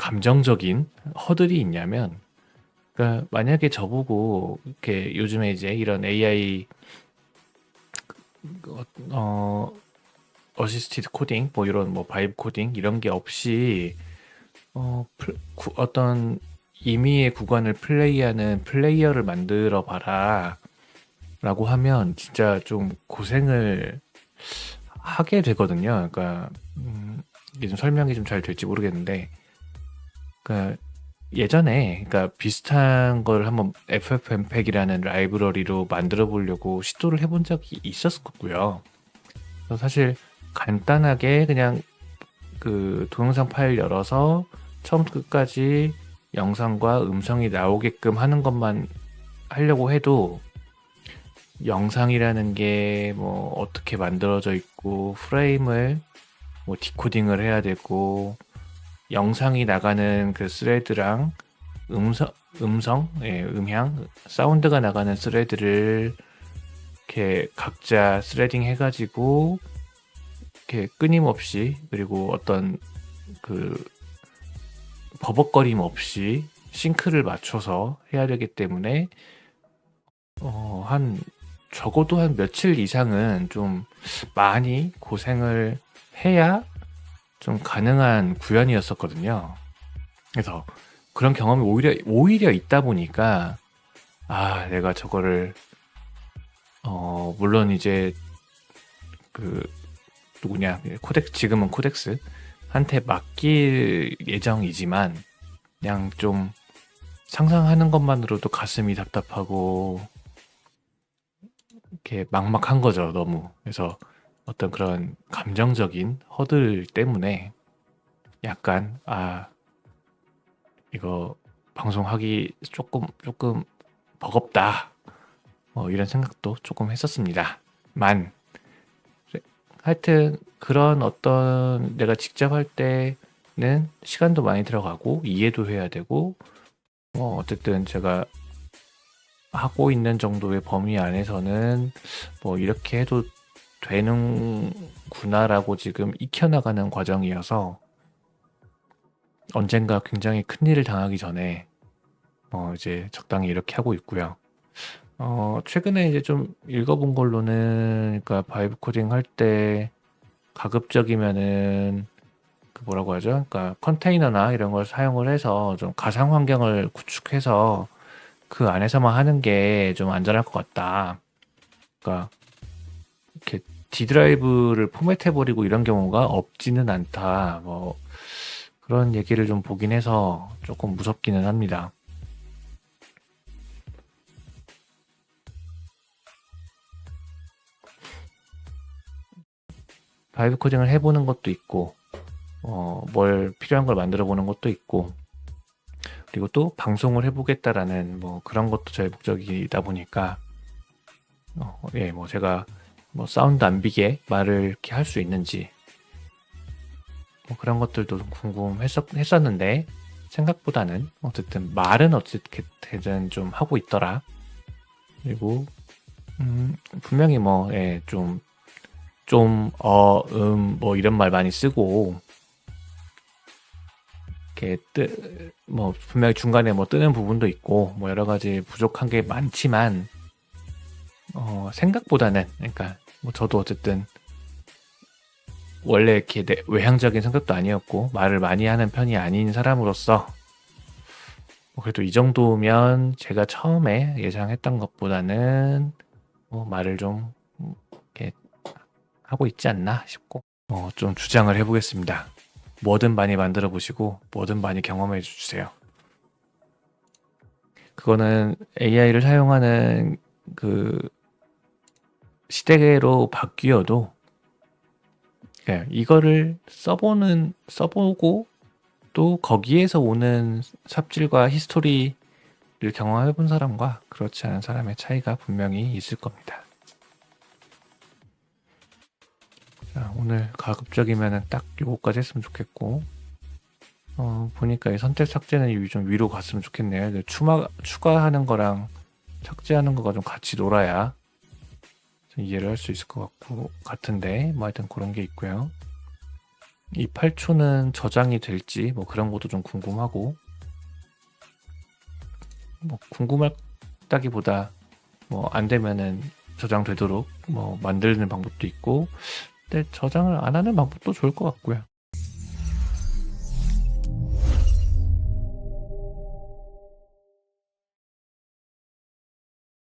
감정적인 허들이 있냐면 그러니까 만약에 저보고 이렇게 요즘에 이제 이런 AI 어, 어 어시스티드 코딩 뭐 이런 뭐 바이브 코딩 이런 게 없이 어 플- 구- 어떤 임의의 구간을 플레이하는 플레이어를 만들어 봐라 라고 하면 진짜 좀 고생을 하게 되거든요. 그러니까 음, 이게 좀 설명이 좀 잘 될지 모르겠는데 그러니까 예전에 그러니까 비슷한 걸 한번 FFmpeg이라는 라이브러리로 만들어 보려고 시도를 해본 적이 있었고요. 그래서 사실 간단하게 그냥 그 동영상 파일 열어서 처음부터 끝까지 영상과 음성이 나오게끔 하는 것만 하려고 해도 영상이라는 게 뭐 어떻게 만들어져 있고 프레임을 뭐 디코딩을 해야 되고 영상이 나가는 그 스레드랑 음성 음성? 예, 음향? 사운드가 나가는 스레드를 이렇게 각자 스레딩 해가지고 이렇게 끊임없이 그리고 어떤 그 버벅거림 없이 싱크를 맞춰서 해야 되기 때문에 어, 한 적어도 한 며칠 이상은 좀 많이 고생을 해야 좀 가능한 구현이었었거든요. 그래서 그런 경험이 오히려 오히려 있다 보니까 아 내가 저거를 어 물론 이제 그 누구냐 코덱 지금은 코덱스 한테 맡길 예정이지만 그냥 좀 상상하는 것만으로도 가슴이 답답하고 이렇게 막막한 거죠 너무 그래서 어떤 그런 감정적인 허들 때문에 약간 아 이거 방송하기 조금 조금 버겁다. 뭐 이런 생각도 조금 했었습니다.만. 하여튼 그런 어떤 내가 직접 할 때는 시간도 많이 들어가고 이해도 해야 되고 뭐 어쨌든 제가 하고 있는 정도의 범위 안에서는 뭐 이렇게 해도 되는구나라고 지금 익혀나가는 과정이어서 언젠가 굉장히 큰 일을 당하기 전에 어 이제 적당히 이렇게 하고 있고요. 어 최근에 이제 좀 읽어본 걸로는 그러니까 바이브 코딩 할 때 가급적이면은 그 뭐라고 하죠? 그러니까 컨테이너나 이런 걸 사용을 해서 좀 가상 환경을 구축해서 그 안에서만 하는 게 좀 안전할 것 같다. 그러니까 이렇게 D 드라이브를 포맷해 버리고 이런 경우가 없지는 않다. 뭐 그런 얘기를 좀 보긴 해서 조금 무섭기는 합니다. 바이브 코딩을 해보는 것도 있고, 어, 뭘 필요한 걸 만들어 보는 것도 있고, 그리고 또 방송을 해보겠다라는 뭐 그런 것도 저의 목적이다 보니까, 어, 예, 뭐 제가 뭐 사운드 안 비게 말을 이렇게 할 수 있는지, 뭐 그런 것들도 좀 궁금했었는데, 생각보다는 어쨌든 말은 어떻게든 좀 하고 있더라. 그리고, 음, 분명히 뭐, 예, 좀, 좀, 어, 음, 뭐 이런 말 많이 쓰고, 뜨, 뭐 분명히 중간에 뭐 뜨는 부분도 있고, 뭐 여러 가지 부족한 게 많지만, 어, 생각보다는, 그러니까 뭐 저도 어쨌든 원래 이렇게 내- 외향적인 성격도 아니었고, 말을 많이 하는 편이 아닌 사람으로서, 뭐 그래도 이 정도면 제가 처음에 예상했던 것보다는 뭐 말을 좀 음, 이렇게 하고 있지 않나 싶고 어, 좀 주장을 해보겠습니다. 뭐든 많이 만들어 보시고 뭐든 많이 경험해 주세요. 그거는 AI를 사용하는 그 시대로 바뀌어도 예, 이거를 써보는 써보고 또 거기에서 오는 삽질과 히스토리를 경험해 본 사람과 그렇지 않은 사람의 차이가 분명히 있을 겁니다. 자, 오늘 가급적이면은 딱 요거까지 했으면 좋겠고, 어, 보니까 이 선택 삭제는 좀 위로 갔으면 좋겠네요. 그 추마, 추가하는 거랑 삭제하는 거가 좀 같이 놀아야 좀 이해를 할 수 있을 것 같고, 같은데, 뭐 하여튼 그런 게 있고요. 이 8초는 저장이 될지 뭐 그런 것도 좀 궁금하고 뭐 궁금하다기보다 뭐 안 되면은 저장되도록 뭐 만드는 방법도 있고 근데 저장을 안 하는 방법도 좋을 것 같고요.